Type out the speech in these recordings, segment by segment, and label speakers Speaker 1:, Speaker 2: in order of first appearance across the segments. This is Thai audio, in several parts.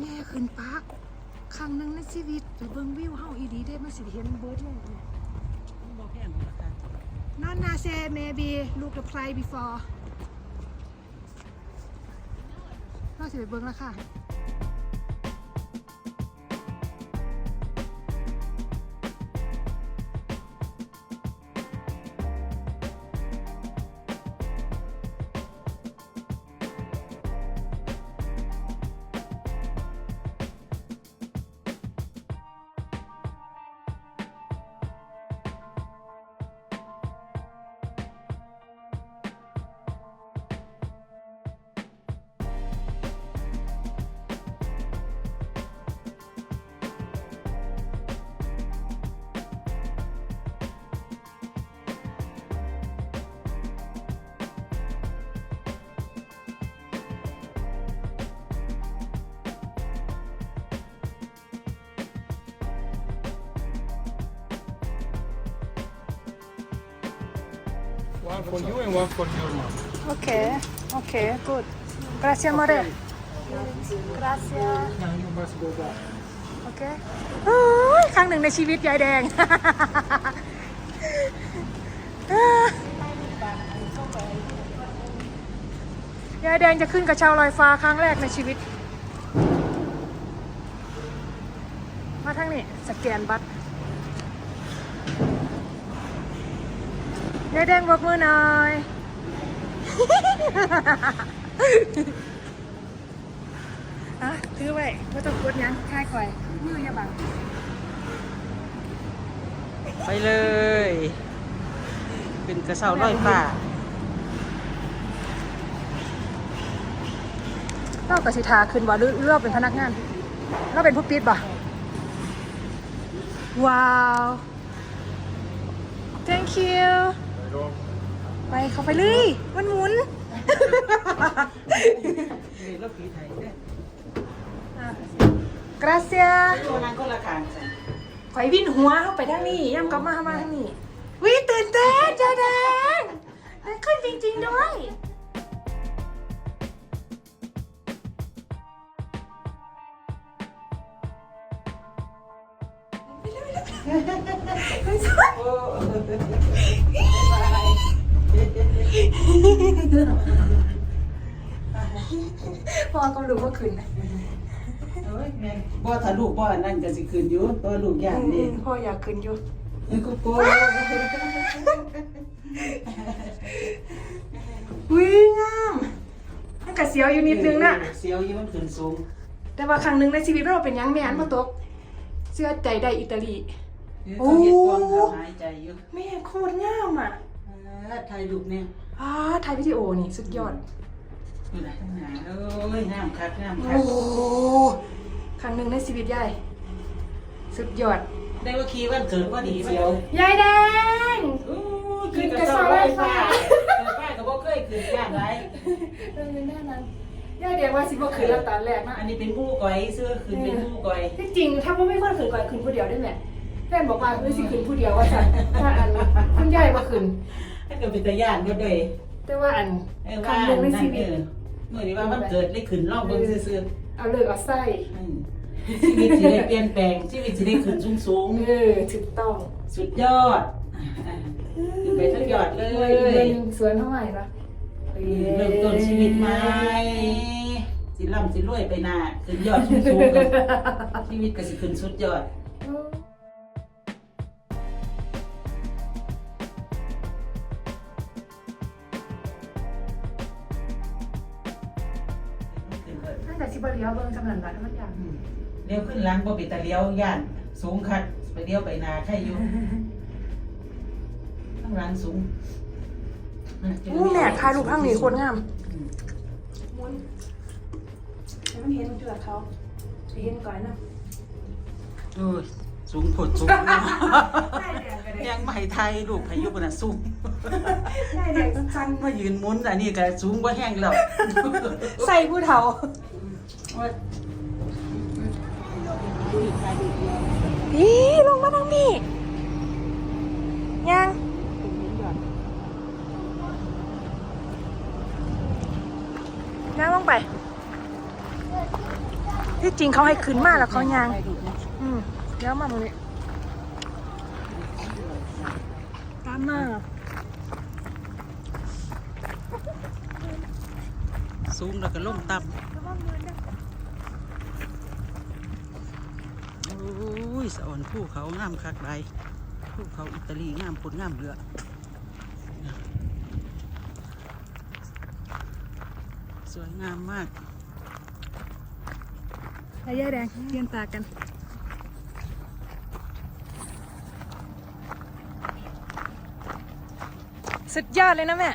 Speaker 1: แม่ขึ้นปาครั้งหนึงในชีวิตไปเบิ่งวิวเฮาอีดีได้มาสิเห็นเบิร์ดเลยเนี่ย
Speaker 2: บ่แพงหรอกค่ะ
Speaker 1: Not Nase, maybe look the play before เราสิไปเบิ่งแล้วค่ะ
Speaker 3: One for you and one for your mom.
Speaker 1: โอเคโอเค good gracias amore gracias
Speaker 3: Now you must go back.
Speaker 1: โอเคเฮ้ยครั้งหนึ่งในชีวิตยายแดง ยายแดงจะขึ้นกระเช้าลอยฟ้าครั้งแรกในชีวิต มาทางนี้สแกนบัตร ยายแดงบอกมือหน่อย อะถือไว้ไม่ต้องกดหยังค่ายคอยมืออย่าบัง
Speaker 2: ไปเลยเป็นกระเช้าลอยฟ้า
Speaker 1: เรากับสิทาขึ้นว่าหรือหรือเราเป็นพนักงาน เราเป็นผู้ปิดบ่ว้าว thank you ไปเข้าไปเลยมันหมุน
Speaker 2: นี่รถผีไทยเนี่ยตัวนั้นก็ราคาจ้ะ
Speaker 1: ขอยวินหัวเข้าไปทางนี้ย่ำกลับมาเข้ามาทางนี้วิตื่นเต้นใจแดงได้ขึ้นจริง ๆ ด้วย พอก็รู้ว่าขึ้นนะ
Speaker 2: เอ้ยแม่งบ่ถ้าลูกบ่อันนั่นก็สิคืนอยู่ตัวลูกย่านนี่
Speaker 1: พ่ออยากขึ้นอยู่
Speaker 2: นี่ก็โก้
Speaker 1: วิงามมันกระเสียวอยู่นิดนึงนะ
Speaker 2: เสียวอยู่มันขึ้นสูง
Speaker 1: แต่ว่าครั้งหนึ่งในชีวิตเราเป็นหยังแม่นมาตกเสื้อใจได้อิตาลี
Speaker 2: เขาเห็ดกวางเขาหายใจอยู่
Speaker 1: แม่โคตรงามอะ
Speaker 2: เออถ่ายรูปเนี่ย
Speaker 1: อ่าถ่ายวิดีโอนี่สุดยอด
Speaker 2: อยู่ไหนข้างหน้าเอ้ยงามคักงามคั
Speaker 1: โอ้
Speaker 2: ก
Speaker 1: โหครั้งหนึ่งในชีวิตยายสุดยอด
Speaker 2: ได้ว่าขี่วันเกิดว่าดีเสียวยา
Speaker 1: ยแดง
Speaker 2: อู้
Speaker 1: ขึ้นกระเช้าลอยฟ้า
Speaker 2: ป้าก็บ่เคยขึ้นย่านไร
Speaker 1: เออแน่นั้นยายแดงว่าสิบ่ขึ้นแล้วตอนแรกนะ
Speaker 2: อันนี้เป็นผู้ก้อยเสื้อขึ้นเป็นผู้ก้อย
Speaker 1: ที่จริงถ้าว่าไม่ค่อยขึ้นก่อนขึ้นผู้เดียวได้แหละแฟนบอกว่าไม่สิขึ้นผู้เดียวว่าสั่นถ้าอันคุณยายบ่ขึ้น
Speaker 2: ถ้าเกิดเป็นตาย่านก็เลย
Speaker 1: แต่ว่าอัน
Speaker 2: เออ
Speaker 1: ครั้
Speaker 2: ว่าง
Speaker 1: หนึ่งใน
Speaker 2: นั่น
Speaker 1: ชีวิ
Speaker 2: เอ
Speaker 1: ต
Speaker 2: อ เมื่อนี้ว่ามันเกิดได้ขึ้นรอบเบิ่งซื่อ
Speaker 1: เอาเลิกเอาไส้
Speaker 2: ๆอืมชีวิตสิได้เปลี่ยนแปลงชีวิตสิได้ขึ้นสูง
Speaker 1: เออถูกต้อง
Speaker 2: ๆสุดยอดขึ้นไปทั้งยอดเล
Speaker 1: เงิ
Speaker 2: ย
Speaker 1: นสวนเท่าไหร่ปะ
Speaker 2: เริ่มต้นชีวิตใหม่สิร่ำสิรวยไปหน้าขึ้นยอดสูงๆกันชีวิตก็สิขึ้นสุดยอด
Speaker 1: แต่ชิบะเลียวเบิ่งจำนันบัตรมันอย่าง
Speaker 2: เลี้ยวขึ้นหลังบ่เป็นตาเลี้ยวย่านสูงคัดไปเลี้ยวไปนาใครอยู่ข้างหลังสูง
Speaker 1: อู้แม่ถ่ายรูปข้างนี้คนงาม
Speaker 2: มุ
Speaker 1: นให้มันเห็นเจือเขาเห็นก่อนนะ
Speaker 2: โอ้ยสูงผดสูง
Speaker 1: ยั
Speaker 2: งไม่ไทยลูกพายุปน่ะสูง
Speaker 1: ได้แดงสั้น
Speaker 2: มายืนมุนอันนี้ก็สูงกว่าแห้งแล้ว
Speaker 1: ใส่ผู้เฒ่า อีลงมาทางนี้ยังยังลงไป ที่จริงเขาให้ขึ้นมาแล้วเขายาง อืมเดี๋ยวมาตรงนี้ตามมา
Speaker 2: สูงแล้วก็ล่มต่ำโอ้ ยสะอ่อนภูเขางามคักใดภูเขาอิตาลีงามผลงามเรือสวยงามมาก
Speaker 1: ไอ้ย่าแดงเรียนตากันสุดยอดเลยนะแม่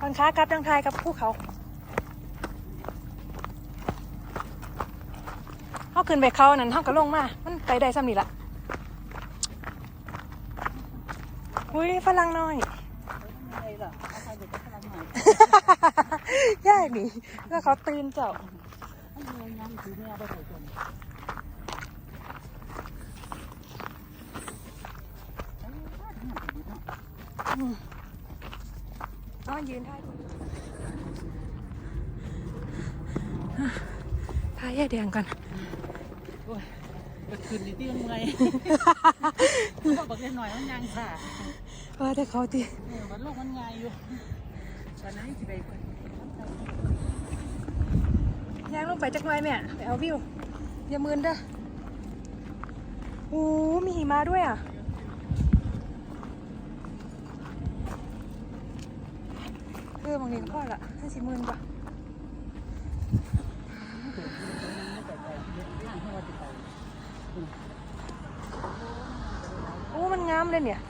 Speaker 1: ตอนค้ากลับทางไทยกับภูเขา เขาขึ้นไปเขานั่นเขาก็ลงมา มันไปได้ซ้ำนี่ละอุ้ยฝรั่งน้อยยากนี่แล้วเขาตื่นเจ้าอ๋อยืนได้ทายแย่แดงก่อน
Speaker 2: ไปคืนดีที่ยังไงบอกบอกหน่อยมันยังค่ะ
Speaker 1: ว่าแต่เขาตี
Speaker 2: เออมันโลกมันง่ายอยู่ตอนนั้นที่ไป
Speaker 1: ย่างลงไปจักหน่อยแม่ไปเอาวิวอย่ามืนเด้อโอ้มีหิมะด้วยอะเออบางทีก็พอละห้าสิบหมื่นกว่าโอ้ มันงามเลยเนี่ย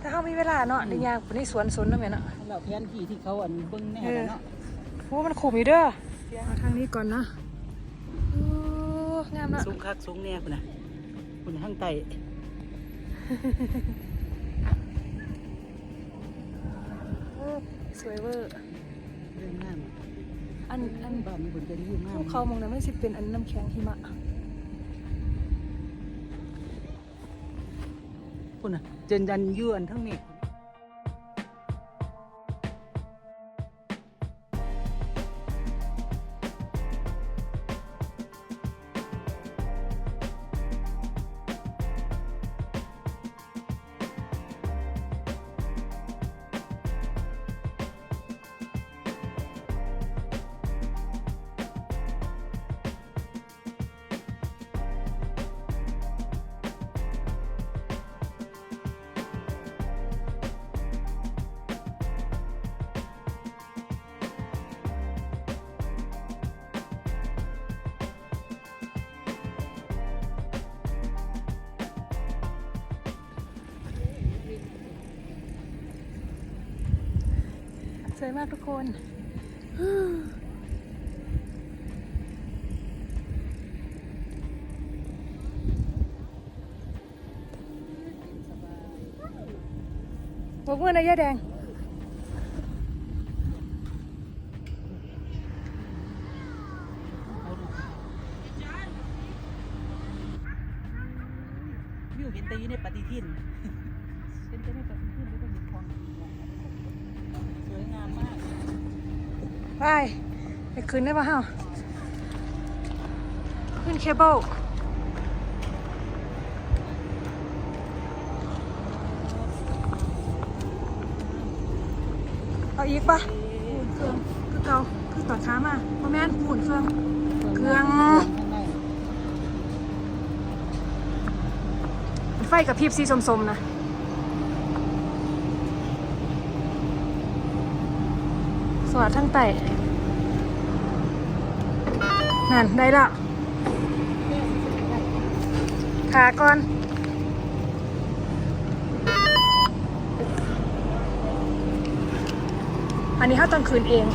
Speaker 1: ถ้าเขามีเวลาเนาะในยางในสวนสนเนาะแม่เนาะ
Speaker 2: เราแผนที่ที่เขาอันเบิ้งแน่เนาะ
Speaker 1: โอ้มันขุมอยู่เด้อเอาทางนี้ก่อนนะโอ้งามเนาะ
Speaker 2: สูงคักสูงแน่คุณนะคุณข้างใต้
Speaker 1: โอ้สวยเวอร์
Speaker 2: เรื่องงาม
Speaker 1: อันอัน
Speaker 2: บ้านนี้คุณจะยิ่งงาม
Speaker 1: ภูเขามองนั้นไม่สิเป็นอันน้ำแข็งหิมะ
Speaker 2: คุณอะเจนยันยวนทั้งนี้
Speaker 1: สวยมากทุกคนบอกเมื่อนะย่าแดง
Speaker 2: วิวเห็นแต่อยู่ในปฏิทินเห็นแต่ในปฏิทินไม่ต้องเห็นของสวยงามมาก
Speaker 1: ไปไปขึ้นได้ปะฮะขึ้นเคเบิลเอาอีกปะหุ่นเครื่องคือเก่าคือต่อช้ามาพ่อแม่นหุ่นเครื่องเครื่องไฟกับพริบสีสมๆนะ สวัสดทั้งไต่นั่น ได้ละขาก่อนอันนี้เขาตองคืนเอง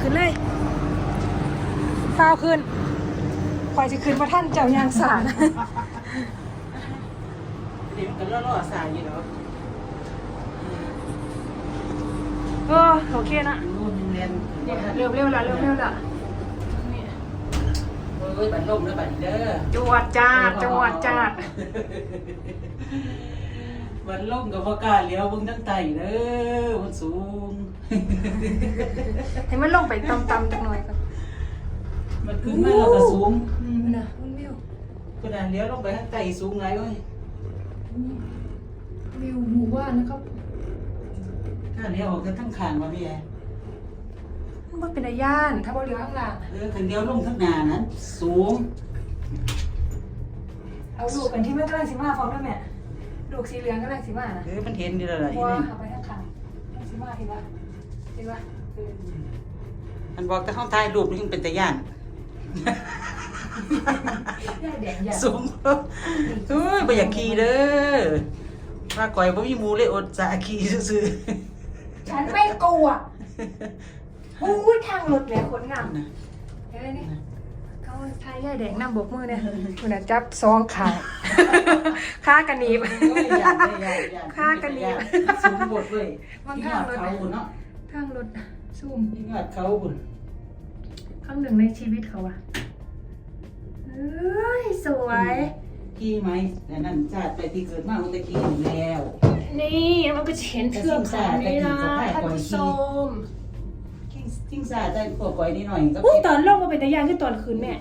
Speaker 1: ขึ้นเลยฟ้าวขึ้นคอยจะขึ้นมาท่านเจ้ายางสาร
Speaker 2: เดี๋ยวมันก็ล่อๆสายอยู่เนาะ
Speaker 1: เออโอเคนะ
Speaker 2: นู่นเรียน
Speaker 1: เร็วเร็วๆละเร็วเร็วๆละนี่
Speaker 2: เอ้ยบัดลมแล้วบัดเด้อ
Speaker 1: จวดจ้าดจวดจ้าด
Speaker 2: โวันลงกับพ่อกล้าเลี้ยวเบิ่งทั้งไตเด้อมันสูง
Speaker 1: ให้มันลงไปต่ำๆจักหน่อยก่อน
Speaker 2: มันขึ้นมาแล้วก็สูง
Speaker 1: นะมันวิว
Speaker 2: กระดานเลี้ยวลงไปทั้งไตสูงไงเว้ย
Speaker 1: วิวหมู่บ้านนะครับ
Speaker 2: ถ้าเลี้ยวออกกันทั้งขางว่าพี่แอ
Speaker 1: มันบ่เป็นตาย่านถ้าบ่เลี้ยวข้างล่าง
Speaker 2: เออคันเลี้ยวลงทั้งหน้านั้นสูง
Speaker 1: เอาลูกกันที่มันกำลังสิมาพร้อมด้วยแม่ลูกสีเหลืองกำลังสิมานะ
Speaker 2: เออมันเห็นอยู่แล้วล่ะอี
Speaker 1: ว่า
Speaker 2: นี่
Speaker 1: เอาไปทางข้างกำลังสิมาเห็นปะเห็นปะเออ
Speaker 2: มันบอกแต่ห้องถ่ายรูปนี่เป็นตะย่าน
Speaker 1: ย่า แดงย่า
Speaker 2: สูงเฮ้ยบ่อยากขี่เด้อว่าก่อยบ่มีหมูเลยอดสาขี่ซื่อ
Speaker 1: ฉันไม่กลัวอู้ยทางรถแหม่คนงาม
Speaker 2: ๆนะ
Speaker 1: เฮ้ยนี่เขาทายย่าแดงน้ำบกมือเนี่ยคุณน่ะจับซองขาขากันหนีบ
Speaker 2: โอ้ยย่านได้ย่านย่าน
Speaker 1: ฆ่ากันดี
Speaker 2: สูงบดเว้ย
Speaker 1: มัน
Speaker 2: ที่ย
Speaker 1: ฆ่า
Speaker 2: อด
Speaker 1: รถ
Speaker 2: เขาบุญเนาะ
Speaker 1: ทางรถซูม
Speaker 2: ที่ยอดเขาบุญ
Speaker 1: ครั้งหนึ่งในชีวิตเขาอะเอ้ยสวย
Speaker 2: ขี่ไหมแต่นั่นชาติไปที่เกิดมามันจะขี่อยู่แล้ว
Speaker 1: นี่มันก็จะเห็นเทือกเขานี่นะท่านผู้ชม
Speaker 2: ทิ้งทิ้งซาใจพวกก่อยนิดหน่อยก็
Speaker 1: อุ้ยตอนลงมาเป็นตะยานคือตอนคืนแม่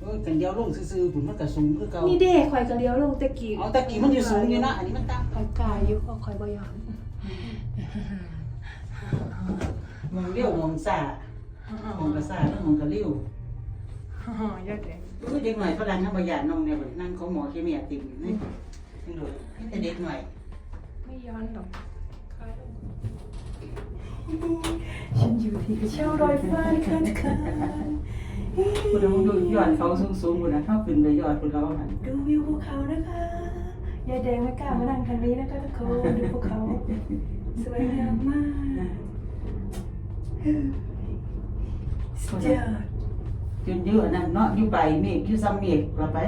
Speaker 2: เออกันเดียวลงซื่อๆบุญมันก็สูงคือเก่า
Speaker 1: นี่เด้ข่อยกระเลี้ยวลงตะกี้
Speaker 2: เอาตะกี้มันอยู่สูงอยู่นะอันนี้มันต่ำ
Speaker 1: ข่อยกายอยู่ข่อยบ่ยอม
Speaker 2: มองเลี้ยวมองซามองกระซาแล้วมองกระเลี้ยว
Speaker 1: ฮ่าๆยอดเล ย
Speaker 2: เออเด็กหน่อยฝรั่งเขาประหยัดนองเนี่ยนั่งเขาหมอเคมีติ่มนี่นี่ดูนี่แต่เด็กหน่อย
Speaker 1: ไม่ย้อนหรอกฉันอยู่ที่กระเช้ารอยฟ้าคันคัน
Speaker 2: คุณดูดูยอดเขาสูงๆคุณนะเขาขึ้นไปยอดคุณเขาหัน
Speaker 1: ดูวิวภูเขานะคะยายแดงไม่กล้ามานั่งคันนี้นะคะทุกคนดูภูเขาสวยงามมากสุดยอด
Speaker 2: จนเยอะนั่นเนาะอยู่ไปเมฆอยู่ซ้ำเมฆเราไป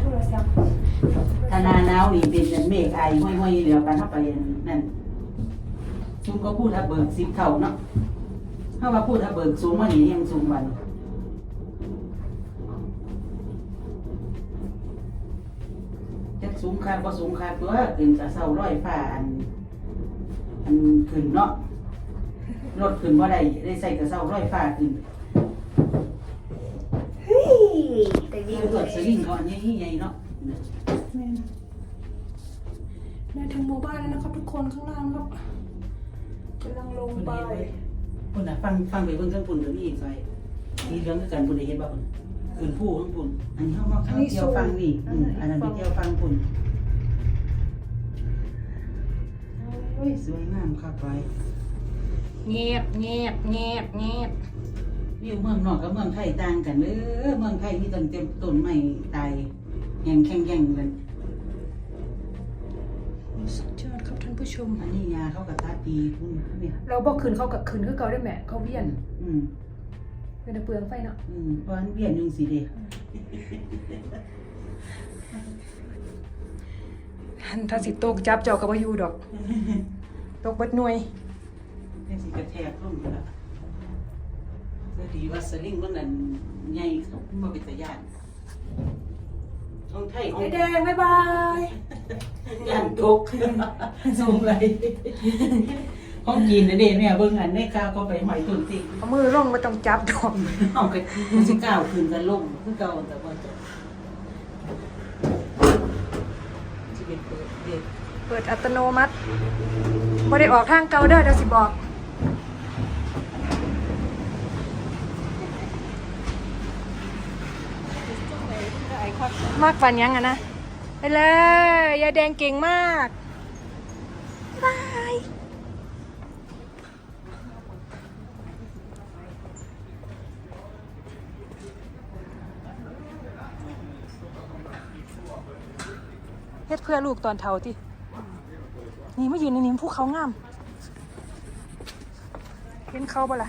Speaker 1: โทรศัพท์
Speaker 2: ถ้าหนาหนาวนี่เป็นเมฆไอห้อยๆเหลือกันเข้าไปนั่นซุมก็พูดถ้าเบิกสิบเท่าเนาะถ้าว่าพูดถ้าเบิกสูงมานี่ยังสูงวันจะสูงคาดก็สูงคาดตัวขึ้นจะเศร้าร้อยฟ้าอันอันขึ้นเนาะรถขึ้นว่าได้ได้ใส่กระเศร้าร้อยฟ้าขึ้น
Speaker 1: แต่วิ
Speaker 2: เดี๋ยว
Speaker 1: ว
Speaker 2: รถสลิงก่อนใหญ่ๆเนาะ
Speaker 1: น่าถึงหมู่บ้านแล้วนะครับทุกคนข้างล่างครับกำลังลงไป
Speaker 2: คุณน่ะฟังฟังไปเบิ่งเครื่องปุ่นเดี๋ยวนี้อีกซอยมีเรื่องคือกันปุ่นได้เห็นบ่คุณคืนผู้ข้างปุ่นอันนี้เฮามาเข้าเที่ยวฟังนี่อืมอันนั้นไปเที่ยวฟังปุ่นโอ้ยสวยงามคักไป
Speaker 1: เงียบเงียบเงียบเงียบ
Speaker 2: วิวเมืองนอกกับเมืองไทยต่างกันเด้อเมืองไทยมีต้นเต็มต้นไม้ตายแห่งแข็งแย่งกัน
Speaker 1: สุดยอดครับท่านผู้ชม
Speaker 2: อันนี้ยาเขาก็ตัดดีพุ่นเนี่ย
Speaker 1: เราบอกคืนเขากับคืนคือเก่าได้แม่เขาเวียน
Speaker 2: อืม
Speaker 1: เป็นแต่เปลืองไฟเนาะ
Speaker 2: อืมเพราะอันเวียนอยุงสิเด้
Speaker 1: ถ้าสิตกจับเจ้ากับว่าอยู่ดอก ตกเบัดหน่วย
Speaker 2: นี่สิกระแทกลงอยู่ละ ก็ดีว่าสลิงมันนั่นใหญ่เขาบ่เป็นตาย่านของไทยของ
Speaker 1: ไอแดงบ๊ายบาย
Speaker 2: ย่านตกสูงเลยของกินนะเด้แม่เบิ่งอันในข้าวก็ไปหอยตุนติ
Speaker 1: เอามือลงไม่ต้องจับดอก
Speaker 2: เอาไปมันสิก้าวขึ้นกันลงคือเก่าแต่ว่าจะสิเป็นเปิดเด็ก
Speaker 1: เปิดอัตโนมัติบ่ได้ออกทางเก่าเด้อเดี๋ยวสิบอก มากฟันยังอะนะ ไปเลยยายแดงเก่งมากบายเฮ็ดเพื่อลูกตอนเท่าที่นี่มายืนในนี้ภูเขางาม เห็นเขาบ่ล่ะ